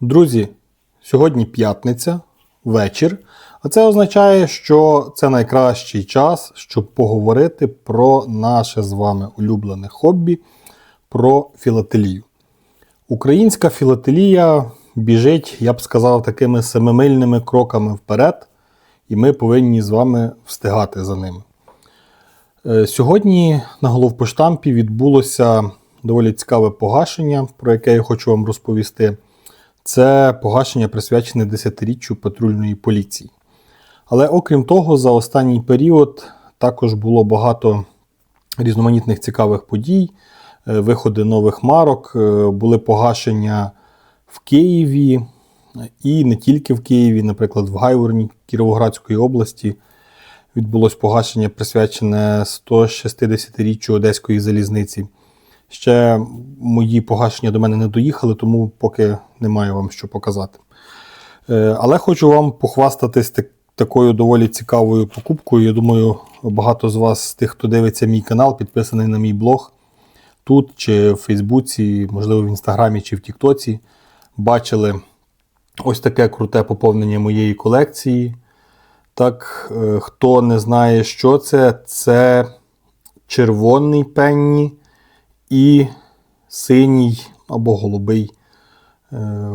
Друзі, сьогодні п'ятниця, вечір. А це означає, що це найкращий час, щоб поговорити про наше з вами улюблене хобі, про філателію. Українська філателія біжить, я б сказав, такими семимильними кроками вперед, і ми повинні з вами встигати за ними. Е, Сьогодні на головпоштампі відбулося доволі цікаве погашення, про яке я хочу вам розповісти. Це погашення присвячене 10-річчю патрульної поліції. Але окрім того, за останній період також було багато різноманітних цікавих подій, е, виходи нових марок, е, були погашення в Києві і не тільки в Києві, наприклад, в Гайворні Кіровоградської області відбулось погашення, присвячене 160-річчю Одеської залізниці. Ще мої погашення до мене не доїхали, тому поки не маю вам що показати. Е, Але хочу вам похвастатись так- такою доволі цікавою покупкою. Я думаю, багато з вас, тих, хто дивиться мій канал, підписаний на мій блог тут, чи в Фейсбуці, можливо, в Інстаграмі чи в Тіктоці, бачили ось таке круте поповнення моєї колекції. Так, е, хто не знає, що це, це червоний пенні і синій або голубий, е,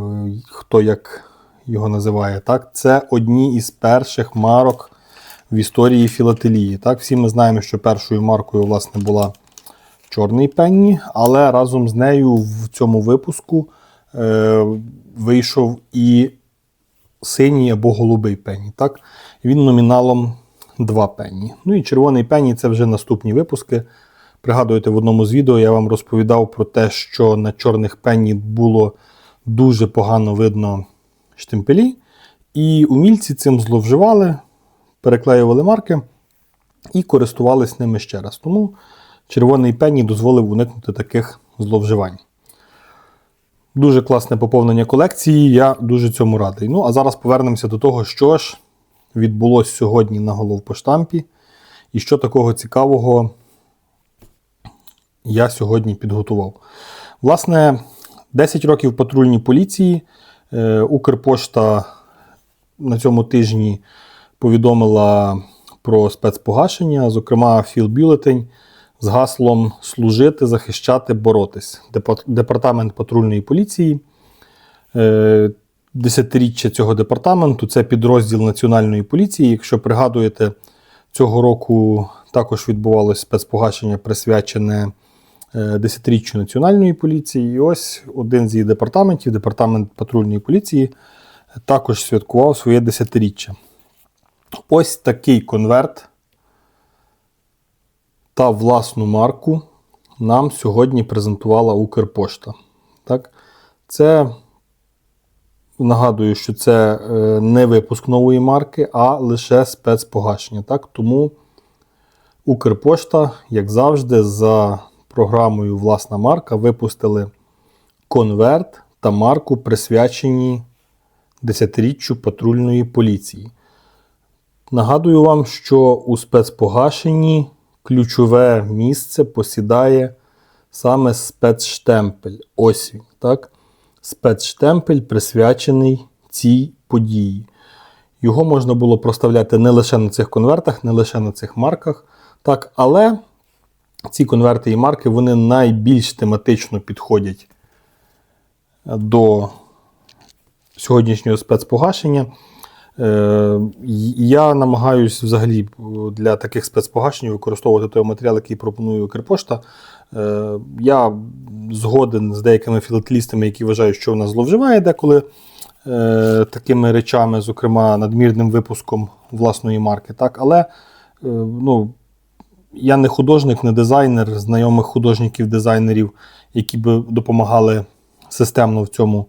хто як його називає. Так? Це одні із перших марок в історії філателії. Так? Всі ми знаємо, що першою маркою власне, була чорний пенні, але разом з нею в цьому випуску е, вийшов і синій або голубий пенні. Так? Він номіналом 2 пенні. Ну і червоний пенні це вже наступні випуски. Пригадуєте, в одному з відео я вам розповідав про те, що на чорних пенні було дуже погано видно штемпелі, і умільці цим зловживали, переклеювали марки і користувались ними ще раз. Тому червоний пенні дозволив уникнути таких зловживань. Дуже класне поповнення колекції, я дуже цьому радий. Ну, а зараз повернемося до того, що ж відбулося сьогодні на головпоштампі, і що такого цікавого я сьогодні підготував. Власне, 10 років патрульній поліції. Е, Укрпошта на цьому тижні повідомила про спецпогашення, зокрема, філбюлетень з гаслом Служити, захищати, боротись. Депа- Департамент патрульної поліції. Е, Десятиріччя цього департаменту це підрозділ Національної поліції. Якщо пригадуєте, цього року також відбувалося спецпогашення, присвячене е, десятиріччю Національної поліції. І ось один з її департаментів, департамент патрульної поліції, також святкував своє десятиріччя. Ось такий конверт та власну марку нам сьогодні презентувала Укрпошта. Так? Це нагадую, що це е, не випуск нової марки, а лише спецпогашення. Так? Тому Укрпошта, як завжди, за програмою Власна марка випустили конверт та марку, присвячені 10-річчю патрульної поліції. Нагадую вам, що у спецпогашенні ключове місце посідає саме спецштемпель. Ось він, так? Спецштемпель присвячений цій події. Його можна було проставляти не лише на цих конвертах, не лише на цих марках, так, але ці конверти і марки вони найбільш тематично підходять до сьогоднішнього спецпогашення. Е, Я намагаюся взагалі для таких спецпогашень використовувати той матеріал, який пропонує Укрпошта. Е, Я згоден з деякими філателістами, які вважають, що вона зловживає деколи е, такими речами, зокрема надмірним випуском власної марки. Так? Але е, ну, я не художник, не дизайнер, знайомих художників-дизайнерів, які б допомагали системно в цьому.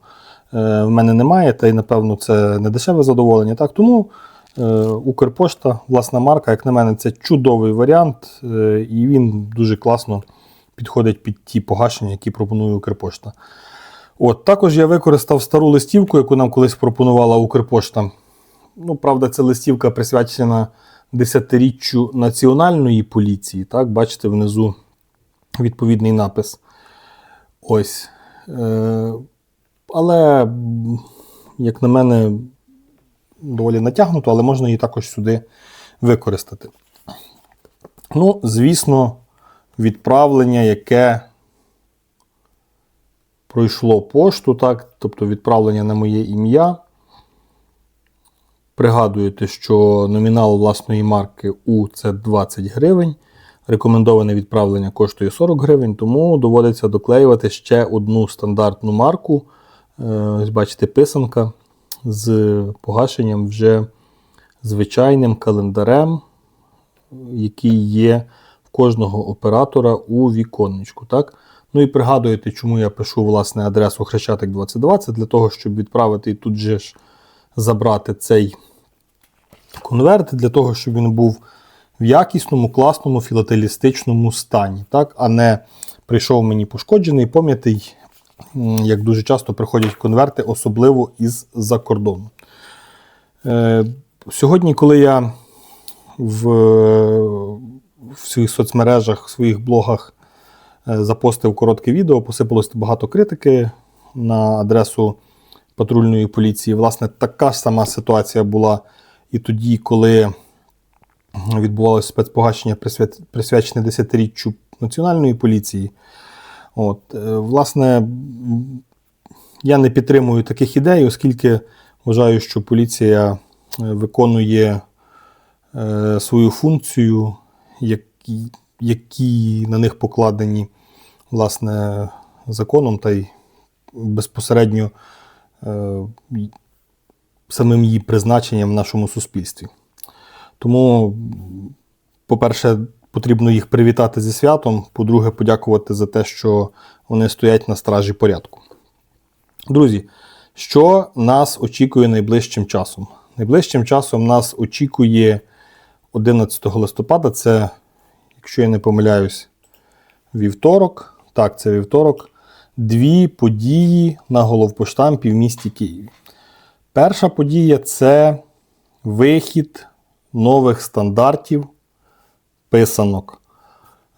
е, В мене немає, та й напевно це не дешеве задоволення. Так? Тому е, Укрпошта, власна марка, як на мене, це чудовий варіант, е, і він дуже класно підходить під ті погашення, які пропонує Укрпошта. От, також я використав стару листівку, яку нам колись пропонувала Укрпошта. Ну, правда, це листівка присвячена 10-річчю Національної поліції. Так, бачите внизу відповідний напис. Ось. Е, але, як на мене, доволі натягнуто, але можна її також сюди використати. Ну, звісно, відправлення, яке пройшло пошту, так, тобто відправлення на моє ім'я. Пригадуєте, що номінал власної марки У це 20 гривень. Рекомендоване відправлення коштує 40 гривень, тому доводиться доклеювати ще одну стандартну марку. Е, Ось бачите, писанка з погашенням вже звичайним календарем, який є в кожного оператора у віконечку. Так? Ну і пригадуєте, чому я пишу власне адресу Хрещатик 2020, для того, щоб відправити тут же ж забрати цей конверт, для того, щоб він був в якісному, класному, філателістичному стані, так? а не прийшов мені пошкоджений, пом'ятий, як дуже часто приходять конверти, особливо із-за кордону. Е, сьогодні, коли я в, в своїх соцмережах, в своїх блогах е, запостив коротке відео, посипалось багато критики на адресу патрульної поліції. Власне, така ж сама ситуація була і тоді, коли відбувалося спецпогашення присвячене 10-річчю Національної поліції. От, е, власне, я не підтримую таких ідей, оскільки вважаю, що поліція е, виконує е, свою функцію, які, які на них покладені власне, законом та й безпосередньо самим її призначенням в нашому суспільстві. Тому, по-перше, потрібно їх привітати зі святом. По-друге, подякувати за те, що вони стоять на стражі порядку. Друзі, що нас очікує найближчим часом? Найближчим часом нас очікує 11 листопада, це, якщо я не помиляюсь, вівторок. Так, це вівторок. Дві події на головпоштампі в місті Києві. Перша подія це вихід нових стандартів писанок.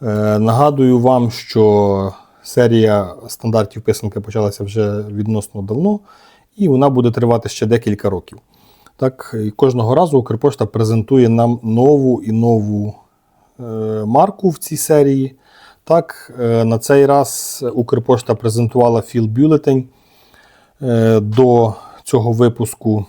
Е, нагадую вам, що серія стандартів писанки почалася вже відносно давно, і вона буде тривати ще декілька років. Так, і кожного разу Укрпошта презентує нам нову і нову е, марку в цій серії. Так, е, на цей раз Укрпошта презентувала філ бюлетень е, до цього випуску.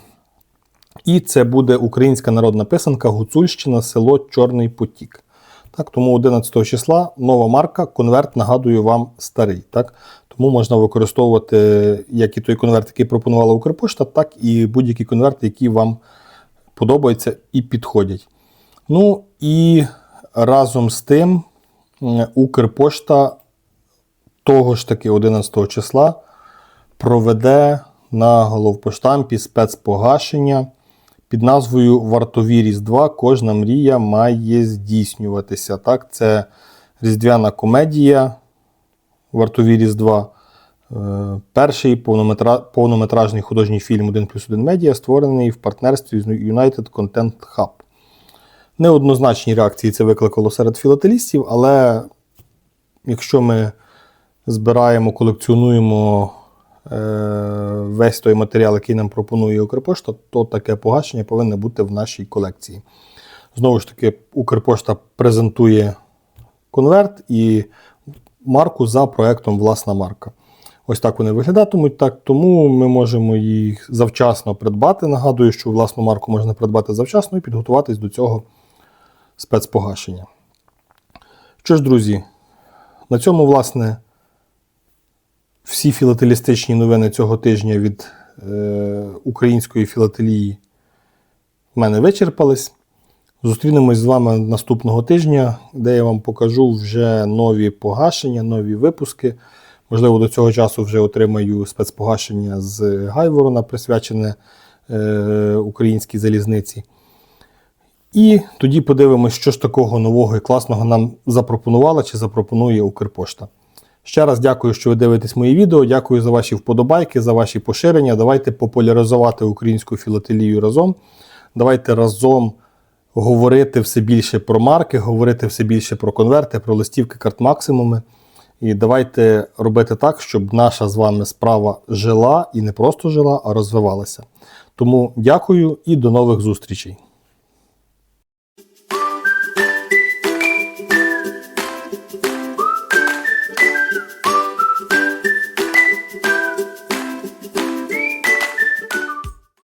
І це буде українська народна писанка Гуцульщина, село Чорний Потік. Так, тому 11 числа нова марка, конверт, нагадую вам, старий. Так? Тому можна використовувати як і той конверт, який пропонувала Укрпошта, так і будь-які конверти, які вам подобаються і підходять. Ну і разом з тим Укрпошта того ж таки 11 числа проведе на головпоштампі спецпогашення під назвою Вартові Різдва. Кожна мрія має здійснюватися. Так, це різдвяна комедія Вартові Різдва. Е, Перший повнометражний художній фільм 1 плюс 1 медіа, створений в партнерстві з United Content Hub. Неоднозначні реакції це викликало серед філателістів, але якщо ми збираємо, колекціонуємо е, весь той матеріал, який нам пропонує Укрпошта, то таке погашення повинне бути в нашій колекції. Знову ж таки, Укрпошта презентує конверт і марку за проектом Власна марка. Ось так вони виглядатимуть. Так, тому ми можемо їх завчасно придбати. Нагадую, що власну марку можна придбати завчасно і підготуватись до цього спецпогашення. Що ж, друзі, на цьому, власне, всі філателістичні новини цього тижня від е, української філателії в мене вичерпались. Зустрінемось з вами наступного тижня, де я вам покажу вже нові погашення, нові випуски. Можливо, до цього часу вже отримаю спецпогашення з Гайворона, присвячене е, українській залізниці. І тоді подивимось, що ж такого нового і класного нам запропонувала чи запропонує Укрпошта. Ще раз дякую, що ви дивитесь мої відео. Дякую за ваші вподобайки, за ваші поширення. Давайте популяризувати українську філателію разом. Давайте разом говорити все більше про марки, говорити все більше про конверти, про листівки, карт максимуми. І давайте робити так, щоб наша з вами справа жила і не просто жила, а розвивалася. Тому дякую і до нових зустрічей.